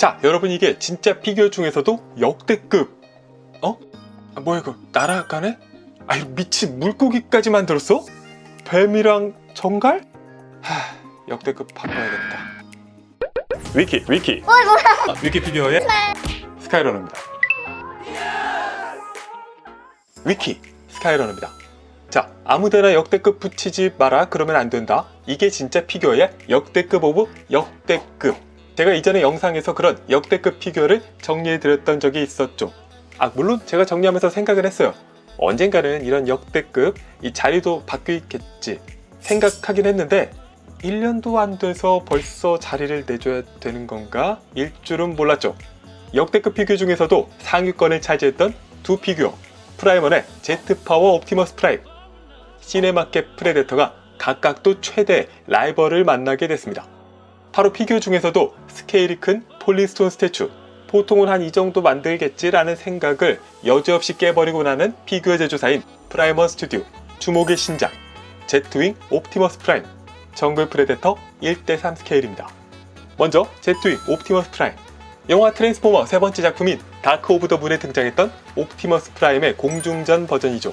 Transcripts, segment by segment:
자, 여러분 이게 진짜 피규어 중에서도 역대급. 어? 아, 뭐야 이거 날아가네? 아유 미친 물고기까지 만들었어? 뱀이랑 정갈? 하, 역대급 바꿔야겠다. 위키, 위키. 어이 뭐야? 아, 위키 피규어의 스카이러너입니다. 위키 스카이러너입니다. 자, 아무데나 역대급 붙이지 마라 그러면 안 된다. 이게 진짜 피규어의 역대급 오브 역대급. 제가 이전에 영상에서 그런 역대급 피규어를 정리해드렸던 적이 있었죠. 아, 물론 제가 정리하면서 생각을 했어요. 언젠가는 이런 역대급 이 자리도 바뀌겠지 생각하긴 했는데 1년도 안 돼서 벌써 자리를 내줘야 되는 건가? 일 줄은 몰랐죠. 역대급 피규어 중에서도 상위권을 차지했던 두 피규어 프라이먼의 제트파워 옵티머스 프라임 시네마켓 프레데터가 각각 또 최대 라이벌을 만나게 됐습니다. 바로 피규어 중에서도 스케일이 큰 폴리스톤 스태츄 보통은 한 이 정도 만들겠지라는 생각을 여지없이 깨버리고 나는 피규어 제조사인 프라이머 스튜디오 주목의 신작 제트윙 옵티머스 프라임 정글 프레데터 1대3 스케일입니다. 먼저 제트윙 옵티머스 프라임 영화 트랜스포머 세 번째 작품인 다크 오브 더 문에 등장했던 옵티머스 프라임의 공중전 버전이죠.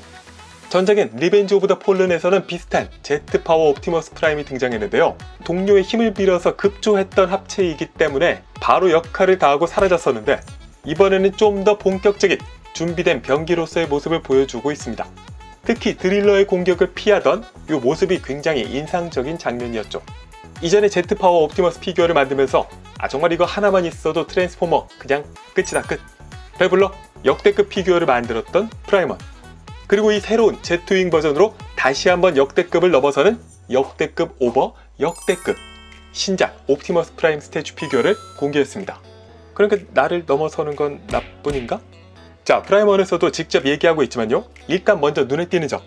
전작인 리벤지 오브 더 폴른에서는 비슷한 제트 파워 옵티머스 프라임이 등장했는데요. 동료의 힘을 빌어서 급조했던 합체이기 때문에 바로 역할을 다하고 사라졌었는데 이번에는 좀 더 본격적인 준비된 병기로서의 모습을 보여주고 있습니다. 특히 드릴러의 공격을 피하던 이 모습이 굉장히 인상적인 장면이었죠. 이전에 제트 파워 옵티머스 피규어를 만들면서 아 정말 이거 하나만 있어도 트랜스포머 그냥 끝이다 끝. 배불러 역대급 피규어를 만들었던 프라이먼. 그리고 이 새로운 제트윙 버전으로 다시 한번 역대급을 넘어서는 역대급 오버 역대급 신작 옵티머스 프라임 스태츄 피규어를 공개했습니다. 그러니까 나를 넘어서는 건 나뿐인가? 자, 프라이먼에서도 직접 얘기하고 있지만요. 일단 먼저 눈에 띄는 점.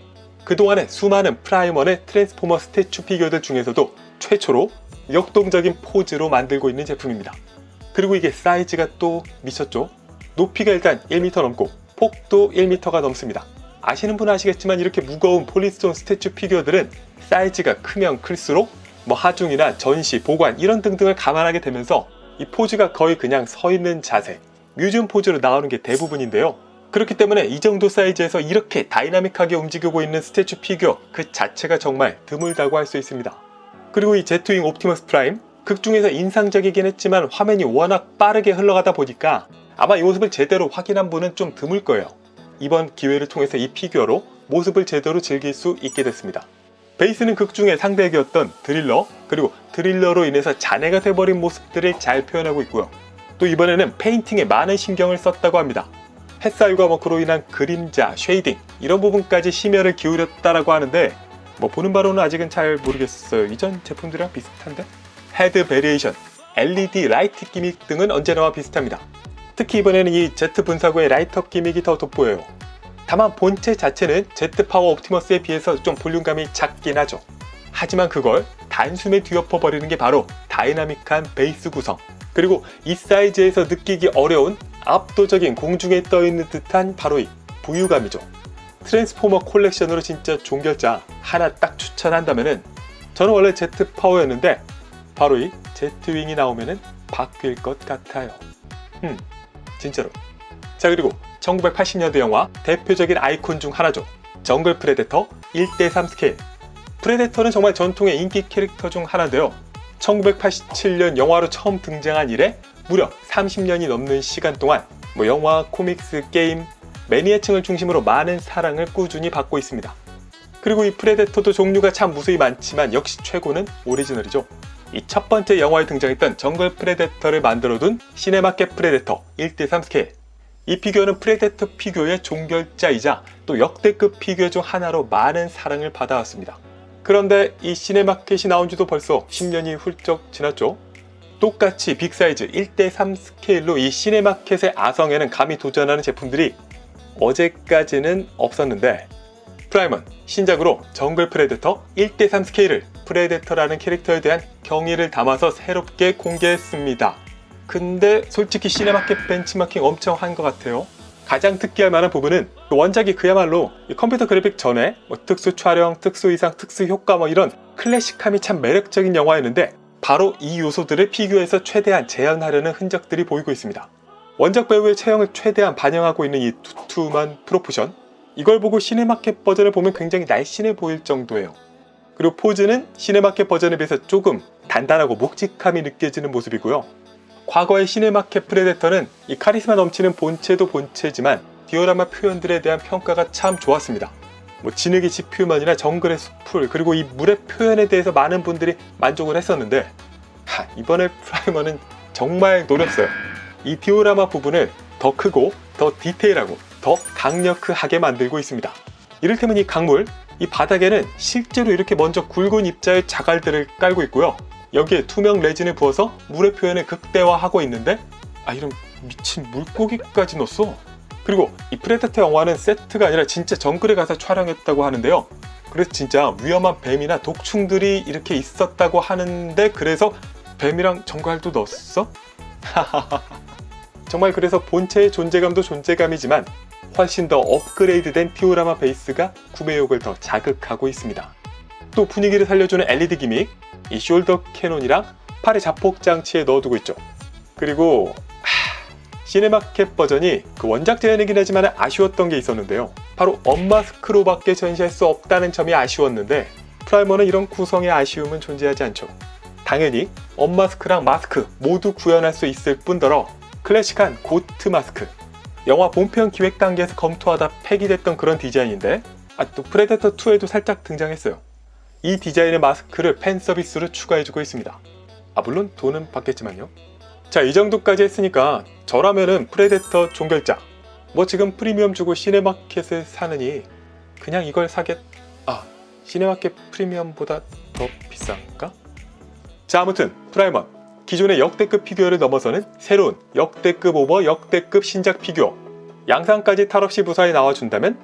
그동안에 수많은 프라이먼의 트랜스포머 스태츄 피규어들 중에서도 최초로 역동적인 포즈로 만들고 있는 제품입니다. 그리고 이게 사이즈가 또 미쳤죠? 높이가 일단 1m 넘고 폭도 1m가 넘습니다. 아시는 분은 아시겠지만 이렇게 무거운 폴리스톤 스태츄 피규어들은 사이즈가 크면 클수록 뭐 하중이나 전시, 보관 이런 등등을 감안하게 되면서 이 포즈가 거의 그냥 서 있는 자세, 뮤지엄 포즈로 나오는 게 대부분인데요. 그렇기 때문에 이 정도 사이즈에서 이렇게 다이나믹하게 움직이고 있는 스태츄 피규어 그 자체가 정말 드물다고 할 수 있습니다. 그리고 이 제트윙 옵티머스 프라임 극 중에서 인상적이긴 했지만 화면이 워낙 빠르게 흘러가다 보니까 아마 이 모습을 제대로 확인한 분은 좀 드물 거예요. 이번 기회를 통해서 이 피규어로 모습을 제대로 즐길 수 있게 됐습니다. 베이스는 극 중에 상대역이었던 드릴러 그리고 드릴러로 인해서 잔해가 돼버린 모습들을 잘 표현하고 있고요. 또 이번에는 페인팅에 많은 신경을 썼다고 합니다. 햇살과 뭐 그로 인한 그림자, 쉐이딩 이런 부분까지 심혈을 기울였다라고 하는데 뭐 보는 바로는 아직은 잘 모르겠어요. 이전 제품들이랑 비슷한데? 헤드 베리에이션, LED 라이트 기믹 등은 언제나와 비슷합니다. 특히 이번에는 이 제트 분사구의 라이트업 기믹이 더 돋보여요. 다만 본체 자체는 제트 파워 옵티머스에 비해서 좀 볼륨감이 작긴 하죠. 하지만 그걸 단숨에 뒤엎어 버리는 게 바로 다이나믹한 베이스 구성. 그리고 이 사이즈에서 느끼기 어려운 압도적인 공중에 떠 있는 듯한 바로 이 부유감이죠. 트랜스포머 콜렉션으로 진짜 종결자 하나 딱 추천한다면은 저는 원래 제트 파워였는데 바로 이 제트윙이 나오면은 바뀔 것 같아요. 음, 진짜로. 자 그리고 1980년대 영화 대표적인 아이콘 중 하나죠. 정글 프레데터 1대3 스케일. 프레데터는 정말 전통의 인기 캐릭터 중 하나인데요. 1987년 영화로 처음 등장한 이래 무려 30년이 넘는 시간 동안 뭐 영화, 코믹스, 게임, 매니아층을 중심으로 많은 사랑을 꾸준히 받고 있습니다. 그리고 이 프레데터도 종류가 참 무수히 많지만 역시 최고는 오리지널이죠. 이 첫 번째 영화에 등장했던 정글 프레데터를 만들어둔 시네마켓 프레데터 1대3 스케일. 이 피규어는 프레데터 피규어의 종결자이자 또 역대급 피규어 중 하나로 많은 사랑을 받아왔습니다. 그런데 이 시네마켓이 나온 지도 벌써 10년이 훌쩍 지났죠. 똑같이 빅사이즈 1대3 스케일로 이 시네마켓의 아성에는 감히 도전하는 제품들이 어제까지는 없었는데 프라이먼 신작으로 정글 프레데터 1대3 스케일을 프레데터라는 캐릭터에 대한 경의를 담아서 새롭게 공개했습니다. 근데 솔직히 시네마켓 벤치마킹 엄청 한 것 같아요. 가장 특기할 만한 부분은 원작이 그야말로 컴퓨터 그래픽 전에 뭐 특수 촬영, 특수 의상, 특수 효과 뭐 이런 클래식함이 참 매력적인 영화였는데 바로 이 요소들을 피규어에서 최대한 재현하려는 흔적들이 보이고 있습니다. 원작 배우의 체형을 최대한 반영하고 있는 이 두툼한 프로포션 이걸 보고 시네마켓 버전을 보면 굉장히 날씬해 보일 정도예요. 그리고 포즈는 시네마켓 버전에 비해서 조금 단단하고 묵직함이 느껴지는 모습이고요. 과거의 시네마켓 프레데터는 이 카리스마 넘치는 본체도 본체지만 디오라마 표현들에 대한 평가가 참 좋았습니다. 뭐 진흙의 지표면이나 정글의 숲풀 그리고 이 물의 표현에 대해서 많은 분들이 만족을 했었는데 하, 이번에 프라이머는 정말 노렸어요. 이 디오라마 부분을 더 크고 더 디테일하고 더 강력하게 만들고 있습니다. 이를테면 이 강물, 이 바닥에는 실제로 이렇게 먼저 굵은 입자의 자갈들을 깔고 있고요. 여기에 투명 레진을 부어서 물의 표현을 극대화하고 있는데 아 이런 미친 물고기까지 넣었어. 그리고 이 프레데터 영화는 세트가 아니라 진짜 정글에 가서 촬영했다고 하는데요. 그래서 진짜 위험한 뱀이나 독충들이 이렇게 있었다고 하는데 그래서 뱀이랑 정갈도 넣었어? 정말 그래서 본체의 존재감도 존재감이지만 훨씬 더 업그레이드된 디오라마 베이스가 구매욕을 더 자극하고 있습니다. 또 분위기를 살려주는 LED 기믹, 이 숄더 캐논이랑 팔의 자폭 장치에 넣어두고 있죠. 그리고 하, 시네마켓 버전이 그 원작 재현이긴 하지만 아쉬웠던 게 있었는데요. 바로 엄마스크로밖에 전시할 수 없다는 점이 아쉬웠는데 프라이머는 이런 구성의 아쉬움은 존재하지 않죠. 당연히 엄마스크랑 마스크 모두 구현할 수 있을 뿐더러 클래식한 고트 마스크 영화 본편 기획 단계에서 검토하다 폐기됐던 그런 디자인인데 아, 또 프레데터 2에도 살짝 등장했어요. 이 디자인의 마스크를 팬 서비스로 추가해주고 있습니다. 아 물론 돈은 받겠지만요. 자 이 정도까지 했으니까 저라면은 프레데터 종결자 뭐 지금 프리미엄 주고 시네마켓을 사느니 그냥 이걸 사겠 아 시네마켓 프리미엄보다 더 비싼가? 자 아무튼 프라이머 기존의 역대급 피규어를 넘어서는 새로운 역대급 오버 역대급 신작 피규어 양상까지 탈 없이 무사히 나와준다면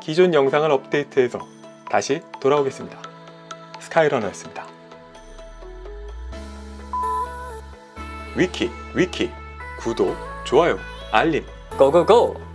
기존 영상을 업데이트해서 다시 돌아오겠습니다. 스카이러너였습니다. 위키 위키 구독 좋아요 알림 고고고!